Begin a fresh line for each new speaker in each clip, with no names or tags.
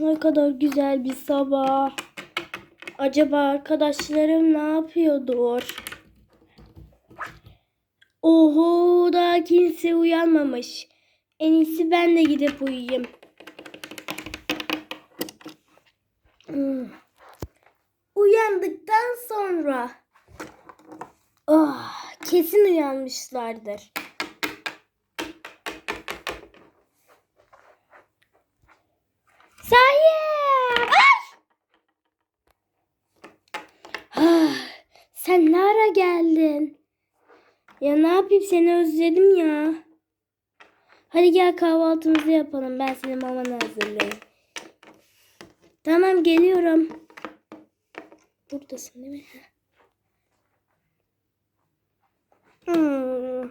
ne kadar güzel bir sabah. Acaba arkadaşlarım ne yapıyordur? Oho daha kimse uyanmamış. En iyisi ben de gidip uyuyayım. Hmm. Uyandıktan sonra oh, kesin uyanmışlardır. Sahip! Ay! Ah, sen ne ara geldin? Ya ne yapayım seni özledim ya. Hadi gel kahvaltımızı yapalım. Ben senin mamanı hazırlayayım. Tamam geliyorum. Buradasın değil mi? Hmm.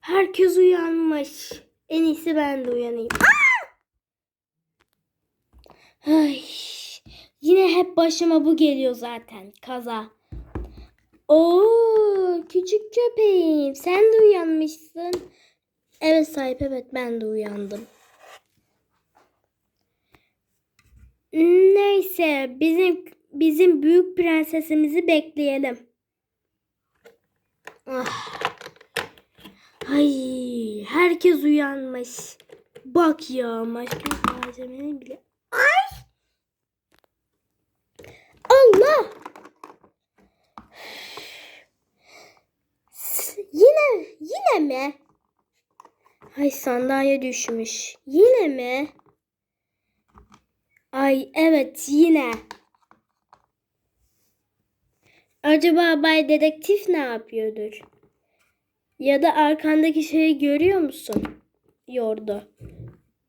Herkes uyanmış. En iyisi ben de uyanayım. Ay, yine hep başıma bu geliyor zaten. Kaza. Oo, küçük köpeğim. Sen de uyanmışsın. Evet sahip evet ben de uyandım. Neyse bizim bizim büyük prensesimizi bekleyelim. Ah. Ay herkes uyanmış. Bak ya makyaj malzemeni bile. Ay. Allah. Yine mi? Ay sandalye düşmüş. Yine mi? Ay evet yine. Acaba Bay Dedektif ne yapıyordur? Ya da arkandaki şeyi görüyor musun? Yordu.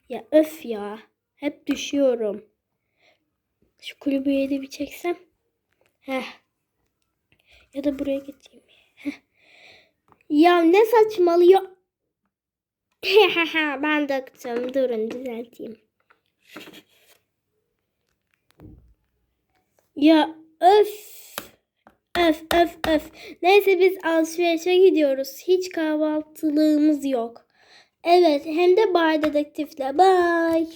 Ya öf ya. Hep düşüyorum. Şu kulübeye de bir çeksem. Heh. Ya da buraya geçeyim. Ya ne saçmalıyor? ben döktüm. Durun düzelteyim. Ya öf. Öf öf öf. Neyse biz alışverişe gidiyoruz. Hiç kahvaltılığımız yok. Evet hem de Bay Dedektif'le. Bye.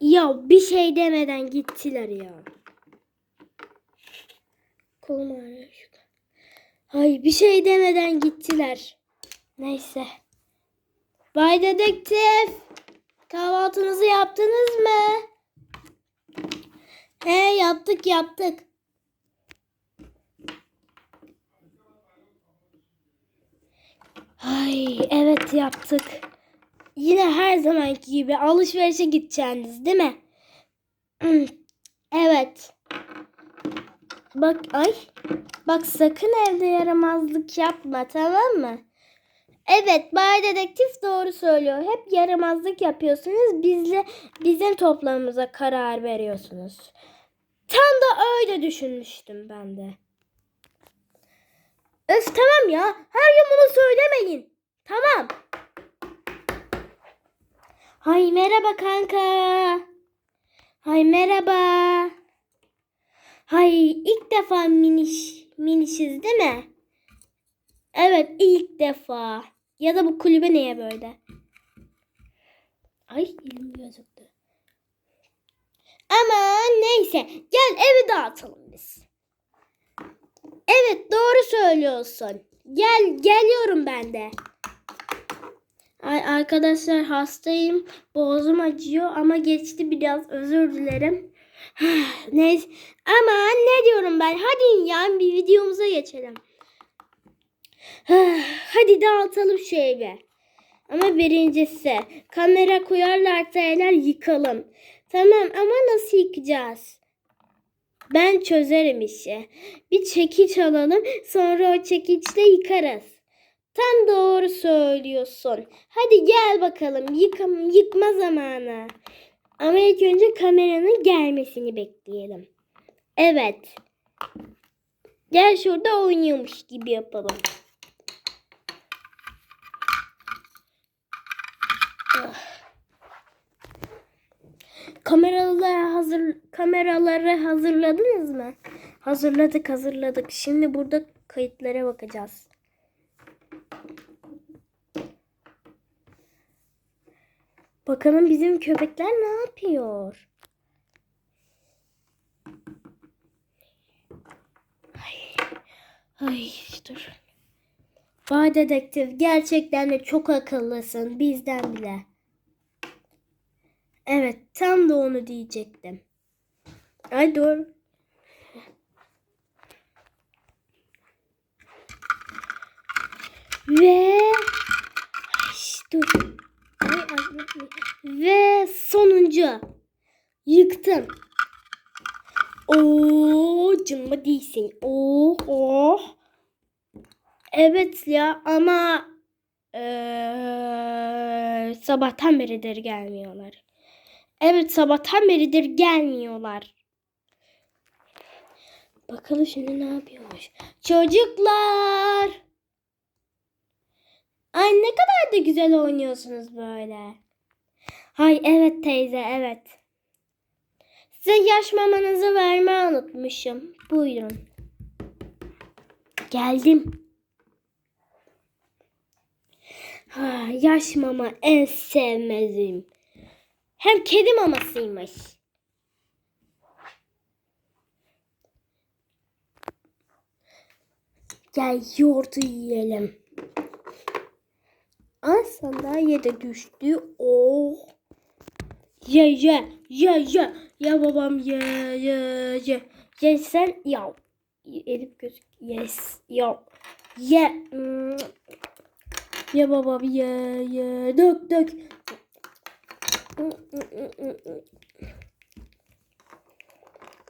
Ya bir şey demeden gittiler ya. Kolum ağrıyor şurada. Ay bir şey demeden gittiler. Neyse. Bay Dedektif. Kahvaltınızı yaptınız mı? He yaptık yaptık. Ay evet yaptık. Yine her zamanki gibi alışverişe gideceğiniz değil mi? Evet. Bak ay. Bak sakın evde yaramazlık yapma tamam mı? Evet Bay Dedektif doğru söylüyor. Hep yaramazlık yapıyorsunuz. Bizle bizim toplamımıza karar veriyorsunuz. Tam da öyle düşünmüştüm ben de. Öf tamam ya. Her gün bunu söylemeyin. Tamam. Hay merhaba kanka. Hay merhaba. Hay ilk defa miniş minişiz değil mi? Evet ilk defa. Ya da bu kulübe neye böyle? Ay elim gözüktü. Ama neyse gel evi dağıtalım biz. Evet doğru söylüyorsun. Gel geliyorum ben de. Ay arkadaşlar hastayım. Boğazım acıyor ama geçti biraz özür dilerim. Neyse ama ne diyorum ben hadi ya bir videomuza geçelim. Hadi dağıtalım şu evi. Ama birincisi kamera koyarlarsa eğer yıkalım. Tamam ama nasıl yıkacağız? Ben çözerim işi. Bir çekiç alalım sonra o çekiçle yıkarız. Tam doğru söylüyorsun. Hadi gel bakalım yıkam yıkma zamanı. Ama ilk önce kameranın gelmesini bekleyelim. Evet. Gel şurada oynuyormuş gibi yapalım. Kameraları hazır kameraları hazırladınız mı? Hazırladık, hazırladık. Şimdi burada kayıtlara bakacağız. Bakalım bizim köpekler ne yapıyor? Ay, ay dur. Vay dedektif gerçekten de çok akıllısın bizden bile. Evet tam da onu diyecektim. Ay dur. Ve Ay, dur. Ay, ay, ay. Ve sonuncu yıktım. Oo cımma değilsin. Oh oh. Evet ya ama eee, sabahtan beridir gelmiyorlar. Evet sabahtan beridir gelmiyorlar. Bakalım şimdi ne yapıyormuş. Çocuklar. Ay ne kadar da güzel oynuyorsunuz böyle. Hay evet teyze evet. Size yaş mamanızı vermeyi unutmuşum. Buyurun. Geldim. Ha, yaş mama en sevmezim. Hem kedi mamasıymış. Gel yoğurdu yiyelim. Ay sandalye de düştü. Oh. Ye ye ye ye. Ya babam ye ye ye. Ye sen ya. Elif gözük. Yes. Ya. Ye. Ye babam ye ye. Dök dök.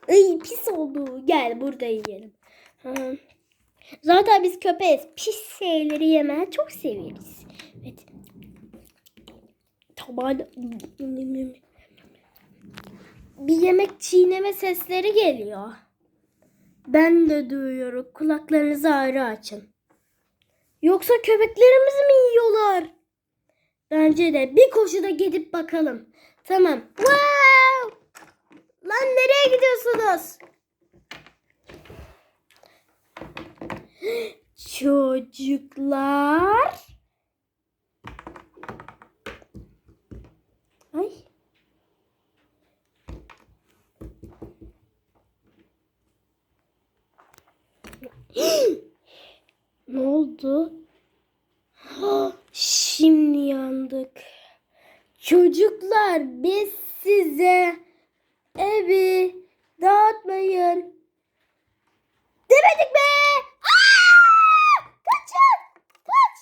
Ay pis oldu. Gel burada yiyelim. Zaten biz köpeğiz. Pis şeyleri yemeye çok severiz. Evet. Tamam. Bir yemek çiğneme sesleri geliyor. Ben de duyuyorum. Kulaklarınızı ayrı açın. Yoksa köpeklerimizi mi yiyorlar? Bence de bir koşuda gidip bakalım. Tamam. Wow! Lan nereye gidiyorsunuz? Çocuklar. Ay. ne oldu? Şimdi yandık. Çocuklar biz size evi dağıtmayın demedik be. Aa! Kaçın! Kaç!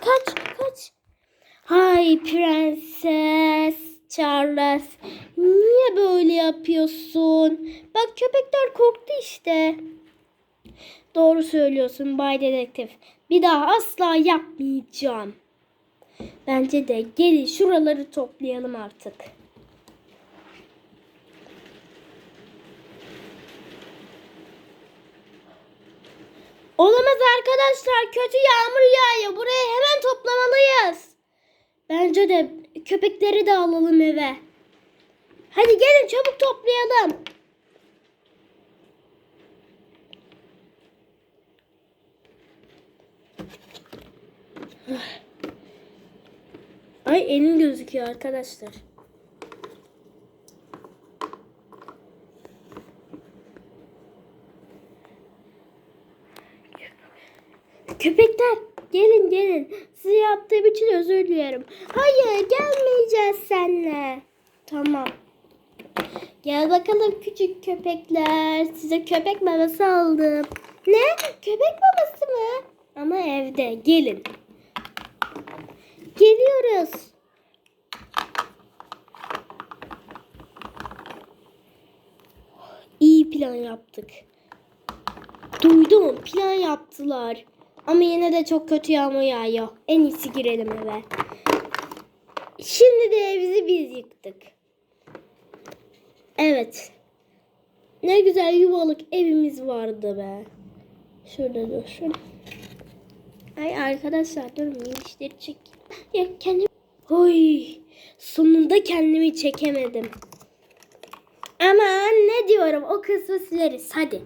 Kaç! Kaç! Hay prenses Charles. Niye böyle yapıyorsun? Bak köpekler korktu işte. Doğru söylüyorsun Bay Dedektif. Bir daha asla yapmayacağım. Bence de gelin şuraları toplayalım artık. Olamaz arkadaşlar. Kötü yağmur yağıyor. Burayı hemen toplamalıyız. Bence de köpekleri de alalım eve. Hadi gelin çabuk toplayalım. Ay elim gözüküyor arkadaşlar. Köpekler gelin gelin. Size yaptığım için özür dilerim. Hayır gelmeyeceğiz seninle. Tamam. Gel bakalım küçük köpekler. Size köpek maması aldım. Ne? Köpek maması mı? Ama evde. Gelin. Geliyoruz. İyi plan yaptık. Duydum plan yaptılar. Ama yine de çok kötü yağmur yağıyor. En iyisi girelim eve. Şimdi de evimizi biz yıktık. Evet. Ne güzel yuvalık evimiz vardı be. Şurada dursun. Ay arkadaşlar durun işleri çek. Ya kendim... Oy. Sonunda kendimi çekemedim. Aman ne diyorum o kısmı sileriz. Hadi.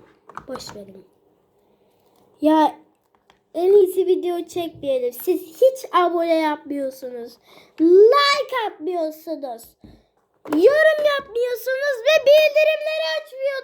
Boş verin. Ya en iyisi video çekmeyelim. Siz hiç abone yapmıyorsunuz. Like atmıyorsunuz. Yorum yapmıyorsunuz ve bildirimleri açmıyorsunuz.